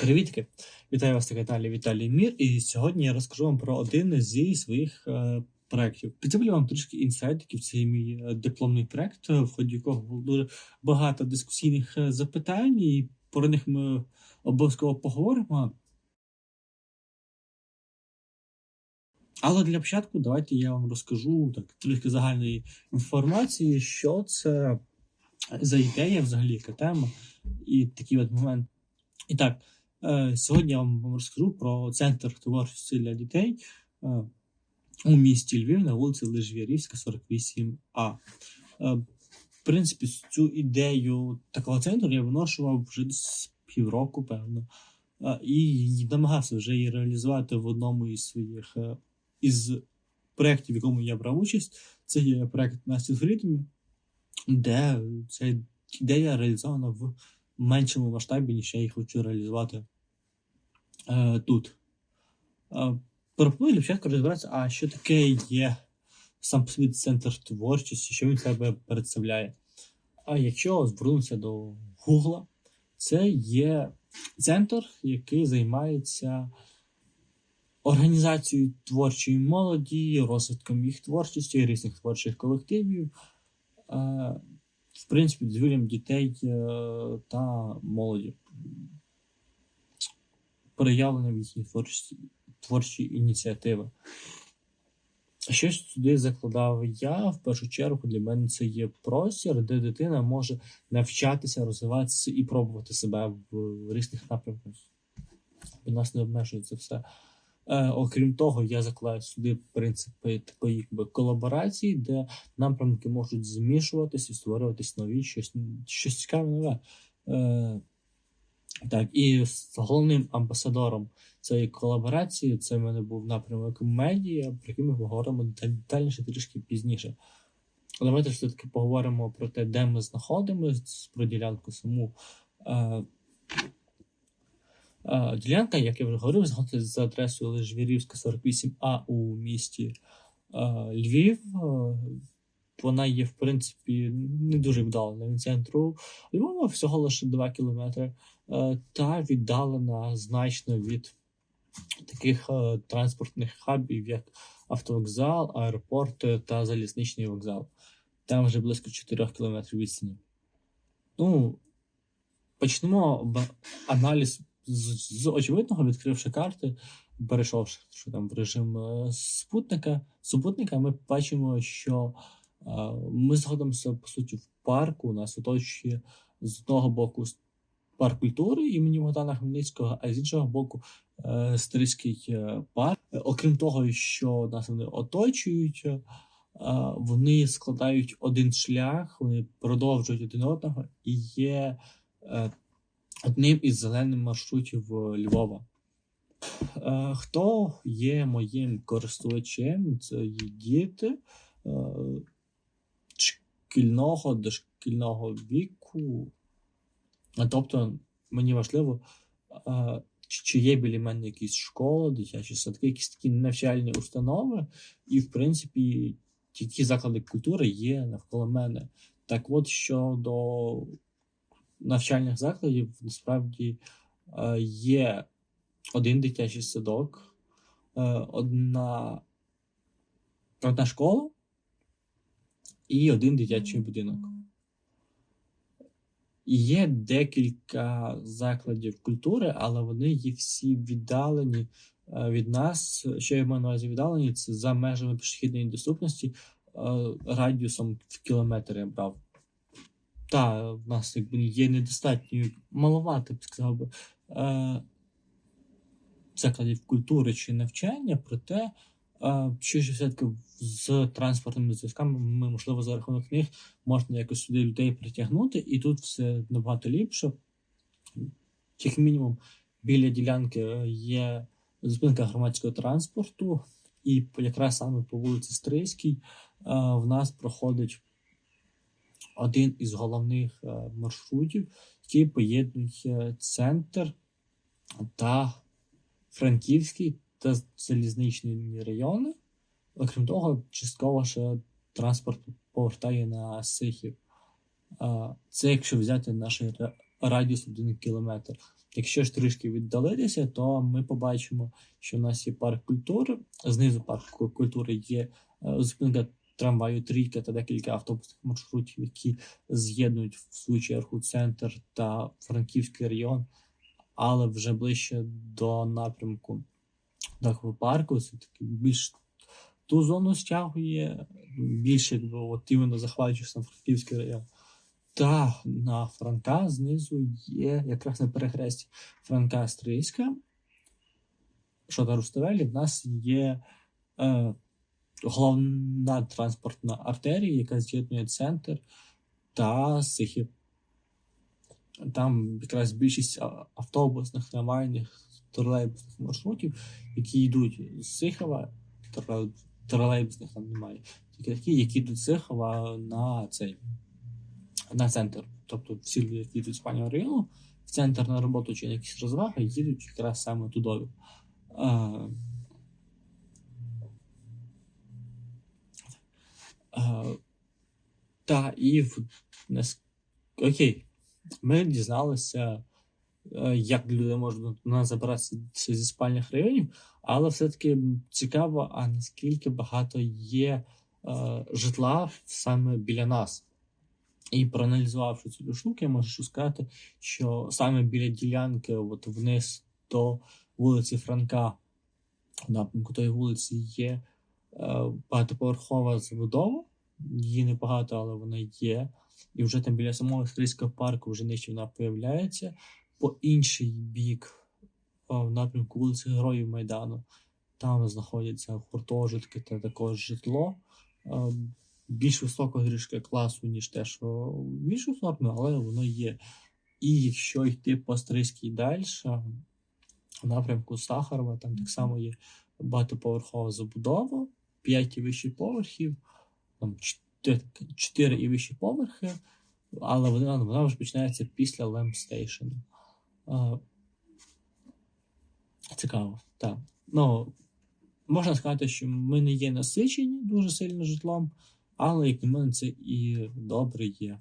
Привітки! Вітаю вас на Віталій Мір. І сьогодні я розкажу вам про один зі своїх е, проєктів. Підземлю вам трішки інсайдиків. Це мій е, дипломний проєкт, в ході якого було дуже багато дискусійних е, запитань, і про них ми обов'язково поговоримо. Але для початку давайте я вам розкажу так трішки загальної інформації, що це за ідея, взагалі, яка тема, і такий от момент. І так, сьогодні я вам розкажу про центр творчості для дітей е, у місті Львів на вулиці Лежвірівська, 48А. Е, в принципі, цю ідею такого центру я виношував вже десь півроку, певно, е, і намагався вже її реалізувати в одному із своїх е, із проєктів, в якому я брав участь. Це є проєкт Настя Фрідмі, де ця ідея реалізована в меншому масштабі, ніж я їх хочу реалізувати е, тут. Е, пропоную для початку розібратися, а що таке є сам по собі центр творчості, що він себе представляє. А якщо звернутися до Гугла, це є центр, який займається організацією творчої молоді, розвитком їх творчості, різних творчих колективів. Принципі, дозвіллям дітей е, та молоді. Проявленням їхньої творчі, творчі ініціативи. Що ж туди закладав я, в першу чергу, для мене це є простір, де дитина може навчатися, розвиватися і пробувати себе в різних напрямках. У нас не обмежується все. Е, окрім того, я закладаю сюди принципи такої якби, колаборації, де напрямки можуть змішуватися і створюватись нові щось щось цікаве нове. Е, Так, і головним амбасадором цієї колаборації це в мене був напрямок медіа, про який ми поговоримо детальніше трішки пізніше. Давайте все-таки поговоримо про те, де ми знаходимося, про ділянку саму. Е, Ділянка, як я вже говорив, за адресою Лежвірівська, 48А у місті Львів. Вона є, в принципі, не дуже віддалена від центру Львова, всього лише 2 кілометри, та віддалена значно від таких транспортних хабів, як автовокзал, аеропорт та залізничний вокзал. Там вже близько 4 кілометрів відстані. Ну, почнемо аналіз з, з очевидного, відкривши карти, перейшовши що там в режим е, спутника, супутника, ми бачимо, що е, ми знаходимося по суті в парку. Нас оточує з одного боку парк культури імені Богдана Хмельницького, а з іншого боку е, Стрийський е, парк. Окрім того, що нас вони оточують. Е, вони складають один шлях, вони продовжують один одного і є е, одним із зелених маршрутів е, Львова. Е, хто є моїм користувачем? Це є діти е, шкільного дошкільного віку. Тобто мені важливо, чи є біля мене якісь школи, дитячі садки, якісь такі навчальні установи, і, в принципі, які заклади культури є навколо мене. Так от щодо навчальних закладів насправді е, є один дитячий садок, е, одна, одна школа і один дитячий будинок. Є декілька закладів культури, але вони є всі віддалені е, від нас. Що я маю на увазі віддалені, це за межами пішохідної доступності радіусом в кілометр я брав та в нас якби є недостатньо маловато, б сказав би, е, закладів культури чи навчання, проте, е, що ж все-таки з транспортними зв'язками, ми, можливо, за рахунок них можна якось сюди людей притягнути, і тут все набагато ліпше. Як мінімум, біля ділянки є зупинка громадського транспорту, і якраз саме по вулиці Стрийській е, в нас проходить один із головних е, маршрутів, який поєднує центр та Франківський та залізничні райони. Окрім того, частково ще транспорт повертає на Сихів. Це якщо взяти наш радіус 1 кілометр. Якщо ж трішки віддалитися, то ми побачимо, що в нас є парк культури. Знизу парку культури є е, зупинка трамваю трійка та декілька автобусних маршрутів, які з'єднують в свою чергу центр та Франківський район, але вже ближче до напрямку парку. Це таки більш ту зону стягує, більше якби от іменно захвачує сам Франківський район. Та на Франка знизу є якраз на перехресті Франка Стрийська. Що на Руставелі в нас є е, головна транспортна артерія, яка з'єднує центр та Сихів. Там якраз більшість автобусних, трамвайних, тролейбусних маршрутів, які йдуть з Сихова, тролейбусних там немає, тільки такі, які йдуть з Сихова на цей на центр. Тобто всі люди, які йдуть з пані району, в центр на роботу чи на якісь розваги, їдуть якраз саме тудою. Та і в Окей, ми дізналися, е, як люди можуть до нас забиратися зі спальних районів, але все-таки цікаво, а наскільки багато є е, житла саме біля нас. І проаналізувавши цю штуку, я можу сказати, що саме біля ділянки, от вниз до вулиці Франка, напрямку тої вулиці, є багатоповерхова забудова. Її небагато, але вона є. І вже там біля самого Стрийського парку вже нижче вона появляється. По інший бік, в напрямку вулиці Героїв Майдану, там знаходяться гуртожитки та також житло. Е, більш високого трішки класу, ніж те, що в іншу але воно є. І якщо йти по Стрийській далі, в напрямку Сахарова, там так само є багатоповерхова забудова, 5 і вищих поверхів, там 4 і вищі поверхи, але вона, вона вже починається після Лемстейшену. Цікаво, так. Ну, можна сказати, що ми не є насичені дуже сильно житлом, але, як на мене, це і добре є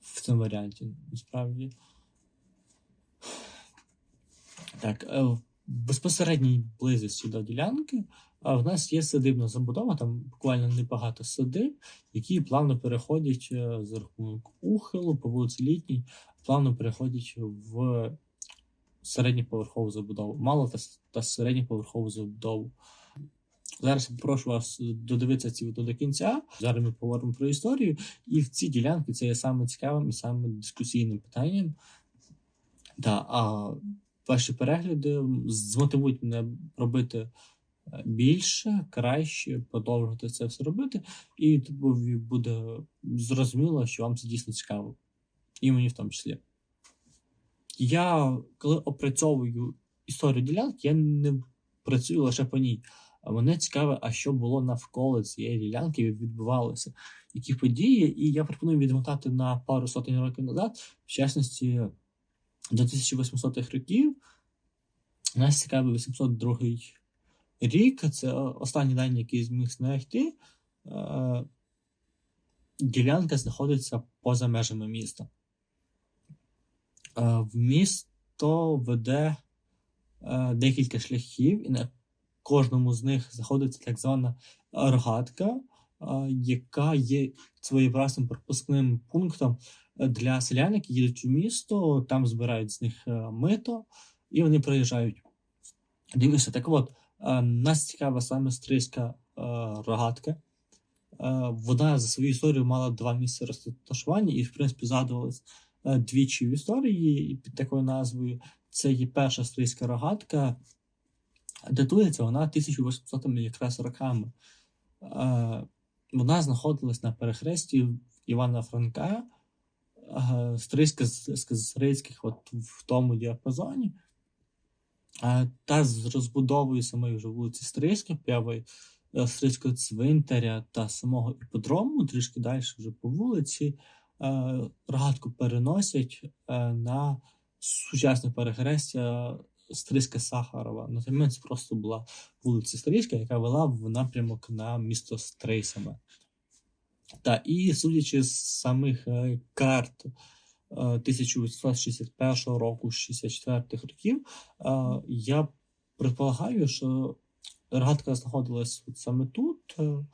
в цьому варіанті, насправді. Так, е, в безпосередній близості до ділянки а в нас є садибна забудова, там буквально небагато садиб, які плавно переходять е, за рахунок ухилу по вулиці Літній, плавно переходять в середньоповерхову забудову. Мало та, та середньоповерхову забудову. Зараз я попрошу вас додивитися ці відео до кінця. Зараз ми поговоримо про історію. І в ці ділянки це є саме цікавим і саме дискусійним питанням. Да, а ваші перегляди змотивують мене робити більше, краще, продовжувати це все робити. І тобі буде зрозуміло, що вам це дійсно цікаво. І мені в тому числі. Я, коли опрацьовую історію ділянки, я не працюю лише по ній. А мене цікаве, а що було навколо цієї ділянки, відбувалося, які події, і я пропоную відмотати на пару сотень років назад, в частності до 1800-х років. Нас цікавий 802 рік, це останні дані, які зміг знайти. Е, ділянка знаходиться поза межами міста. Е, в місто веде е, декілька шляхів, і на кожному з них знаходиться так звана рогатка, яка є своєвразним пропускним пунктом для селян, які їдуть у місто, там збирають з них мито, і вони приїжджають. Дивіться, так от, нас цікава саме стрийська рогатка. Вона за свою історію мала два місця розташування і, в принципі, згадувалась двічі в історії під такою назвою. Це є перша стрийська рогатка. Датується вона 1800 якраз роками. Вона знаходилась на перехресті Івана Франка, стрийська з от в тому діапазоні. Та з розбудовою самої вже вулиці Стрийська, появи Стрийського цвинтаря та самого іподрому, трішки далі вже по вулиці, рогатку переносять на сучасне перехрестя Стрийська Сахарова. На той момент це просто була вулиця Стрийська, яка вела в напрямок на місто Стрий саме. Та і судячи з самих карт 1861 року, 64 років, е, я предполагаю, що рогатка знаходилась от саме тут. е,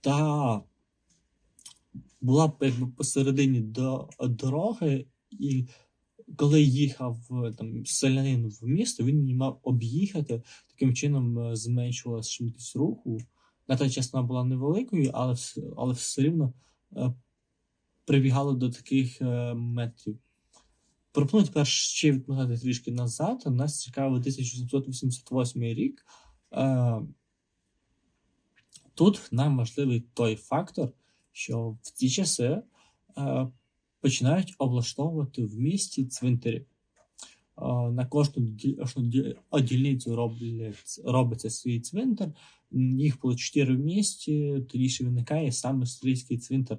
Та була якби посередині до дороги, і коли їхав е, там селянин в місто, він її мав об'їхати. Таким чином зменшувалася швидкість руху. На той час вона була невеликою, але, але все рівно прибігало до таких е, метрів. Пропоную тепер ще відмотати трішки назад. Нас цікавий 1788 рік. Е, Тут нам важливий той фактор, що в ті часи е, починають облаштовувати в місті цвинтарі. Е, На кожну ді- кожну дільницю роблять, робиться свій цвинтар. Їх було чотири в місті, тоді ще виникає саме стрийський цвинтар.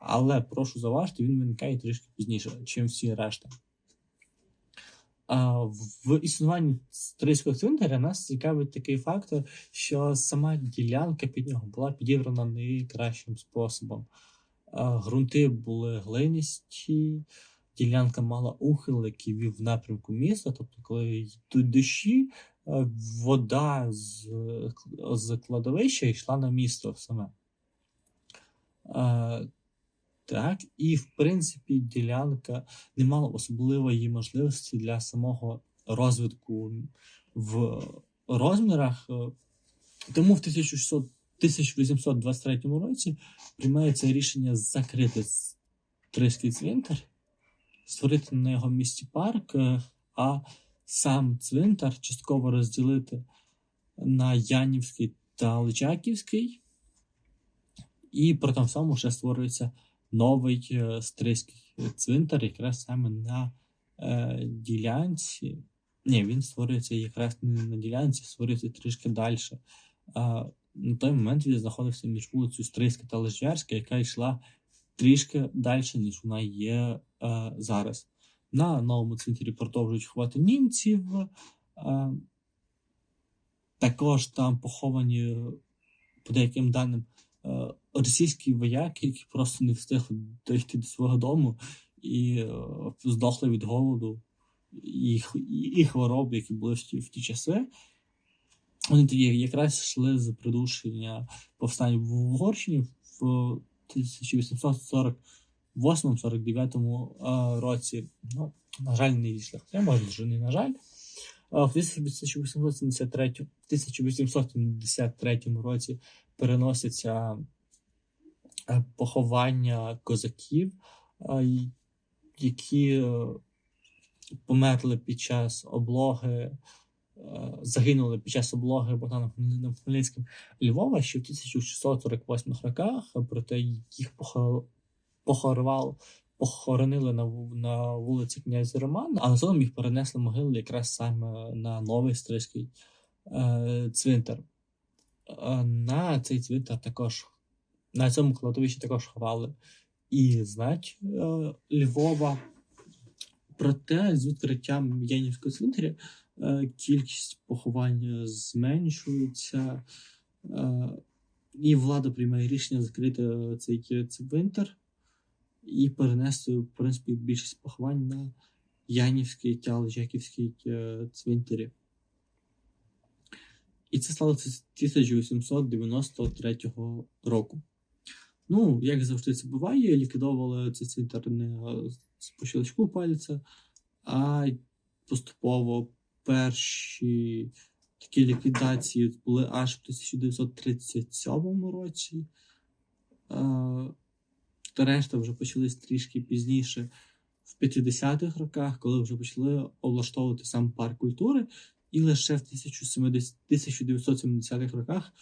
Але прошу зауважити, він виникає трішки пізніше, ніж всі решта. В існуванні стрийського цвинтаря нас цікавить такий фактор, що сама ділянка під нього була підібрана найкращим способом. А, Ґрунти були глинисті, ділянка мала ухил, який вів в напрямку міста. Тобто, коли йдуть дощі, вода з, з кладовища йшла на місто саме. Так, і в принципі ділянка не мала особливої можливості для самого розвитку в розмірах. Тому в 1600 1823 році приймається рішення закрити Стрийський цвинтар, створити на його місці парк, е, а сам цвинтар частково розділити на Янівський та Личаківський. І при тому всьому ще створюється новий е, стрийський цвинтар, якраз саме на е, ділянці. Ні, він створюється якраз не на ділянці, створюється трішки далі. А, на той момент він знаходився між вулицею Стрийська та Лежярська, яка йшла трішки далі, ніж вона є е, зараз. На новому цвинтарі продовжують ховати німців. Е, також там поховані, е, по деяким даним, російські вояки, які просто не встигли дойти до свого дому і е, здохли від голоду і, і, хвороб, які були в ті, в ті часи. Вони тоді якраз йшли з придушення повстань в Угорщині в 1848-49 році. Ну, на жаль, не дійшли. Може, вже не на жаль. В 1873, 1873 році переноситься е, поховання козаків, е, які е, померли під час облоги, загинули під час облоги Богданом Хмельницьким Львова ще в 1648 роках, проте їх похо- похорував, похоронили на, на вулиці князя Романа, а згодом їх перенесли могили якраз саме на новий стрийський е, цвинтар. Е, на цей цвинтар також на цьому кладовищі також ховали і знать е, Львова. Проте з відкриттям Янівського цвинтаря е, кількість поховань зменшується, е, і влада приймає рішення закрити цей цвинтар і перенести, в принципі, більшість поховань на Янівський та Лежаківський е, цвинтарі. І це сталося з 1893 року. Ну, як завжди це буває, ліквідовували цей цвинтар не з по щелчку пальця, а поступово перші такі ліквідації були аж в 1937 році. Та решта вже почались трішки пізніше, в 50-х роках, коли вже почали облаштовувати сам парк культури, і лише в 1070 1970-х роках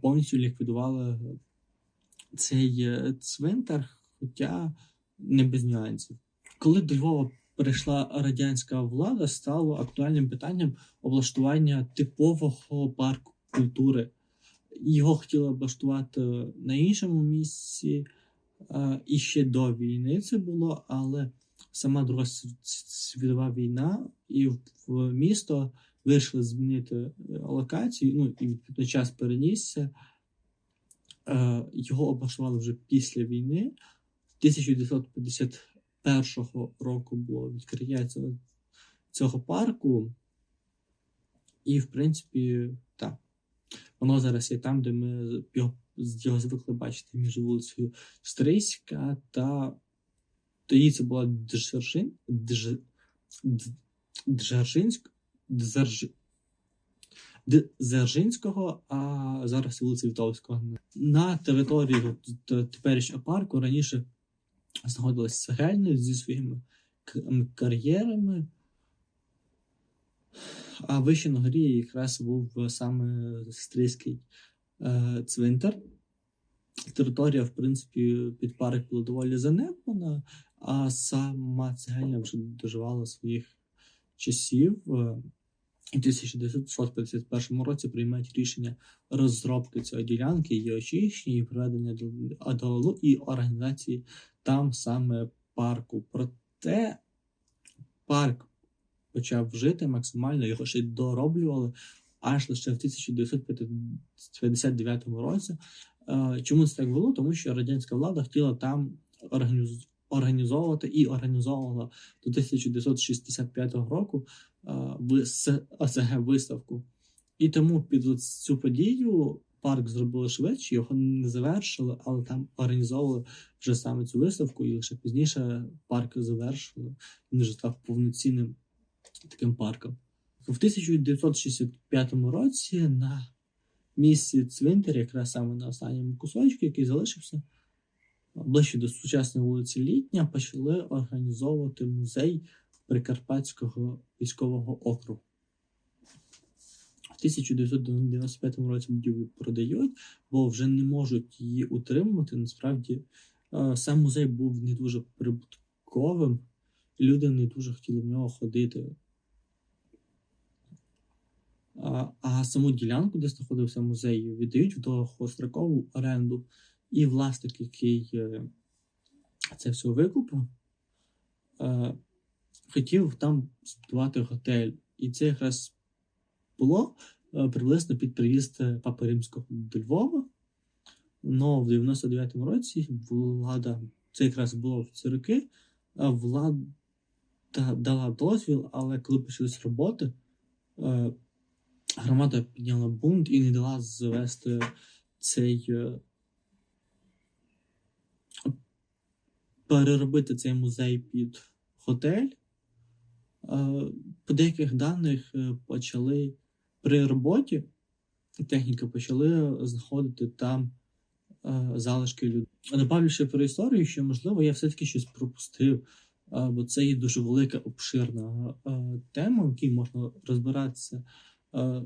повністю ліквідували цей е, цвинтар, хоча не без нюансів. Коли до Львова прийшла радянська влада, стало актуальним питанням облаштування типового парку культури. Його хотіли облаштувати на іншому місці і ще до війни це було, але сама Друга світова війна і в в місто вирішили змінити е, локацію, ну і відповідно час перенісся. Е, Його облаштували вже після війни. 1951 року було відкриття цього, цього парку. І, в принципі, так. Воно зараз є там, де ми його, його звикли бачити між вулицею Стрийська та. Тоді це була Дзержин, Дж, Дзержинськ, Дзерж, Дзержинського, а зараз вулиця Вітовського. На території теперішнього парку раніше знаходилась Сегельня зі своїми кар'єрами. А вище на горі якраз був саме стрийський е, цвинтар. Територія, в принципі, під парк була доволі занедбана, а сама цегельня вже доживала своїх часів. Е, в 1951 році приймають рішення розробки цієї ділянки, її очищення і проведення до АДОЛУ і організації там саме парку. Проте парк почав жити максимально, його ще й дороблювали аж лише в 1959 році. Е, Чому це так було? Тому що радянська влада хотіла там організовувати і організовувала до 1965 року е, ОСГ виставку. І тому під цю подію парк зробили швидше, його не завершили, але там організовували вже саме цю виставку, і лише пізніше парк завершили. Він вже став повноцінним таким парком. В 1965 році на місці цвинтаря, якраз саме на останньому кусочку, який залишився, ближче до сучасної вулиці Літня, почали організовувати музей Прикарпатського військового округу. В 1995 році будівлю продають, бо вже не можуть її утримувати. Насправді, е, сам музей був не дуже прибутковим, люди не дуже хотіли в нього ходити. А, саму ділянку, де знаходився музей, віддають в довгострокову оренду. І власник, який е, це все викупив, е, хотів там збудувати готель. І це якраз було е, приблизно під приїзд Папи Римського до Львова. Но в 99-му році влада, це якраз було в ці роки, влада дала дозвіл, але коли почались роботи, громада підняла бунт і не дала завести цей. е, переробити цей музей під готель. Е, По деяких даних е, почали при роботі техніка почали знаходити там залишки людей. Добавлю ще про історію, що можливо я все-таки щось пропустив, бо це є дуже велика обширна тема, в якій можна розбиратися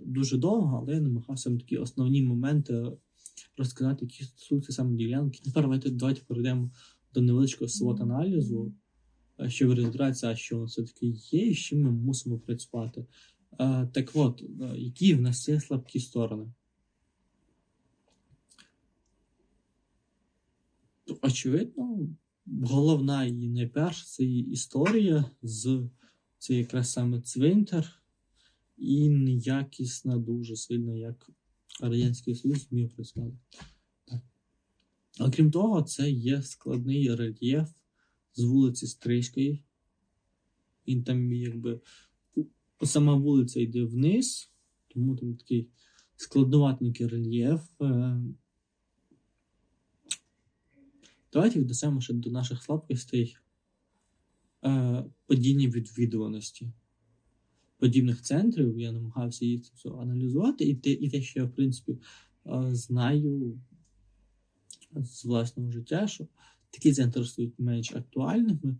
дуже довго, але я намагався такі основні моменти розказати, які стосуються саме ділянки. Тепер давайте, давайте перейдемо до невеличкого свот аналізу, е, щоб а що все-таки є, і з чим ми мусимо працювати. Е, Так от, е, які в нас є слабкі сторони? Очевидно, головна і найперша це історія з це якраз саме цвинтар, і неякісна дуже сильно, як Радянський Союз вмів працювати. Окрім того, це є складний рельєф з вулиці Стрийської. Він там якби сама вулиця йде вниз, тому там такий складноватенький рельєф. Е, Давайте віднесемо ще до наших слабкостей е, падіння відвідуваності подібних центрів. Я намагався їх це все аналізувати, і те, і те, що я, в принципі, знаю з власного життя, що такі центри стають менш актуальними.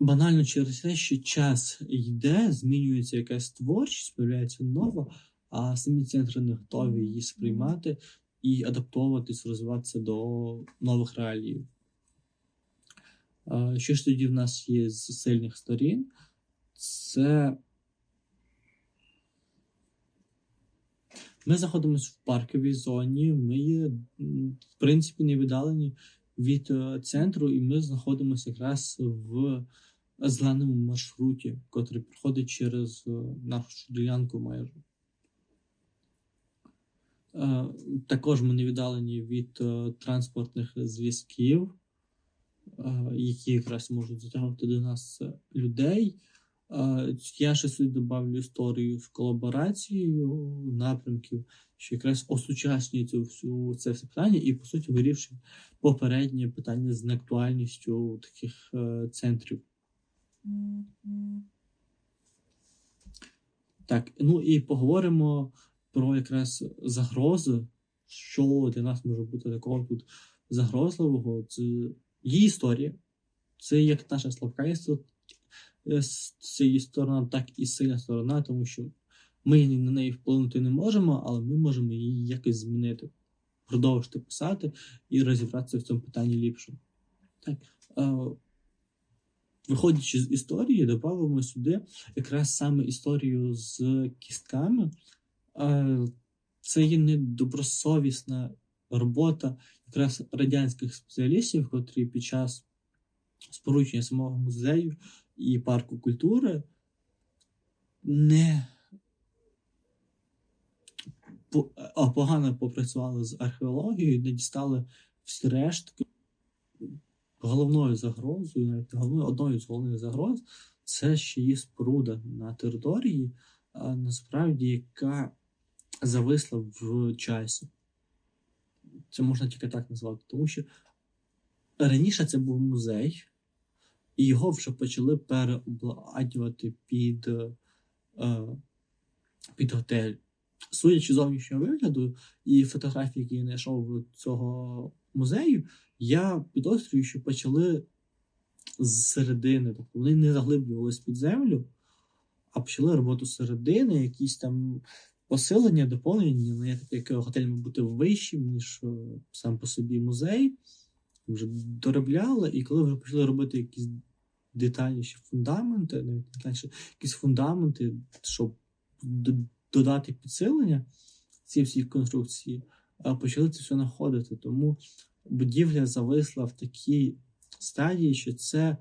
Банально через те, що час йде, змінюється якась творчість, з'являється нова, а самі центри не готові її сприймати і адаптовуватись, розвиватися до нових реалій. Що ж тоді в нас є з сильних сторін? Це ми знаходимося в парковій зоні, ми є, в принципі, не віддалені від е, центру, і ми знаходимося якраз в зеленому маршруті, який проходить через е, нашу ділянку майже. Е, Також ми не віддалені від транспортних зв'язків. які якраз можуть затягнути до нас людей. Я ще сюди добавлю історію з колаборацією напрямків, що якраз осучаснює цю всю це все питання, і по суті вирішує попереднє питання з неактуальністю таких е, центрів. Так, ну і поговоримо про якраз загрози, що для нас може бути такого тут загрозливого. Це її історія. Це як наша слабка історія з цієї сторони, так і сильна сторона, тому що ми на неї вплинути не можемо, але ми можемо її якось змінити, продовжити писати і розібратися в цьому питанні ліпше. Так. Е, Виходячи з історії, додамо сюди якраз саме історію з кістками. Е, Це є недобросовісна робота якраз радянських спеціалістів, котрі під час спорудження самого музею і парку культури не а, погано попрацювали з археологією, не дістали всі рештки. Головною загрозою, навіть головною, одною з головних загроз, це ще є споруда на території, насправді, яка зависла в часі. Це можна тільки так назвати, тому що раніше це був музей, і його вже почали переобладнювати під, е, під готель. Судячи зовнішнього вигляду і фотографії, які я знайшов цього музею, я підозрюю, що почали з середини. Тобто вони не заглиблювались під землю, а почали роботу з середини, якісь там посилення, доповнення. Ну, я таке, як готель мав бути вищим, ніж е, сам по собі музей. Вже доробляли, і коли вже почали робити якісь детальніші фундаменти, навіть детальніші, якісь фундаменти, щоб додати підсилення ці всі конструкції, почали це все знаходити. Тому будівля зависла в такій стадії, що це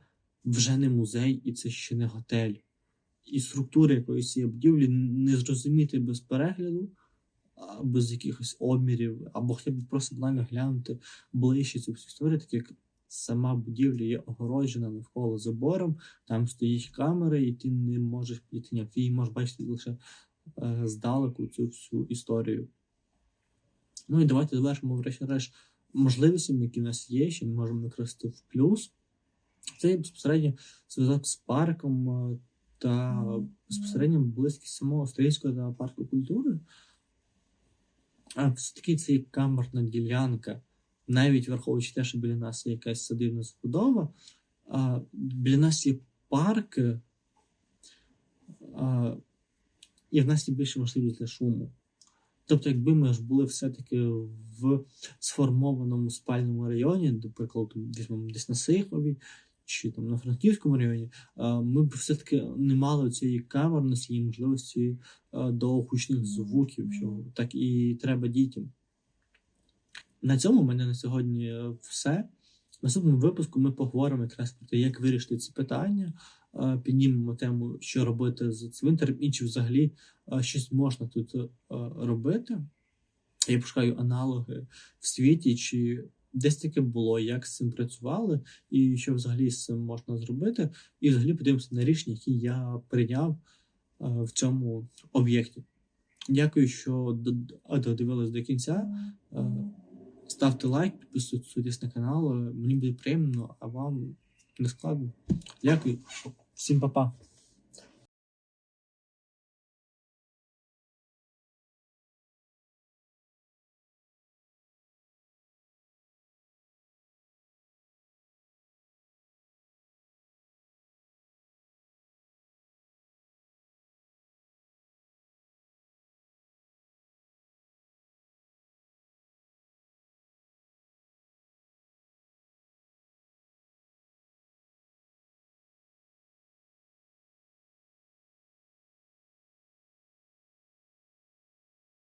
вже не музей і це ще не готель. І структури якоїсь цієї будівлі не зрозуміти без перегляду, без якихось обмірів, або хоча б просто банально глянути ближче цю всю історію, так як сама будівля є огороджена навколо забором, там стоїть камера, і ти не можеш підійти ніяк. Ти її можеш бачити лише е, здалеку цю всю історію. Ну і давайте завершимо, врешті-решт, можливостями, які в нас є, що ми можемо використати в плюс. Це є безпосередньо зв'язок з парком е, та безпосередньо близькість самого Стрийського та парку культури. А все-таки це є камерна ділянка, навіть враховуючи те, що біля нас є якась садибна забудова, а, біля нас є парки, а, і в нас є більше можливість для шуму. Тобто, якби ми ж були все-таки в сформованому спальному районі, візьмемо десь на Сихові чи там на Франківському районі, ми б все-таки не мали цієї камерності і можливості а, до гучних звуків, що так і треба дітям. На цьому в мене на сьогодні е, все. В наступному випуску ми поговоримо якраз про те, як вирішити ці питання, е, піднімемо тему, що робити з цвинтарем, і чи взагалі е, щось можна тут робити. Я пошукаю аналоги в світі, чи десь таке було, як з цим працювали, і що взагалі з цим можна зробити. І взагалі подивимося на рішення, які я прийняв в цьому об'єкті. Дякую, що додивились до кінця. Ставте лайк, підписуйтесь на канал. Мені буде приємно, а вам не складно. Дякую. Всім па-па.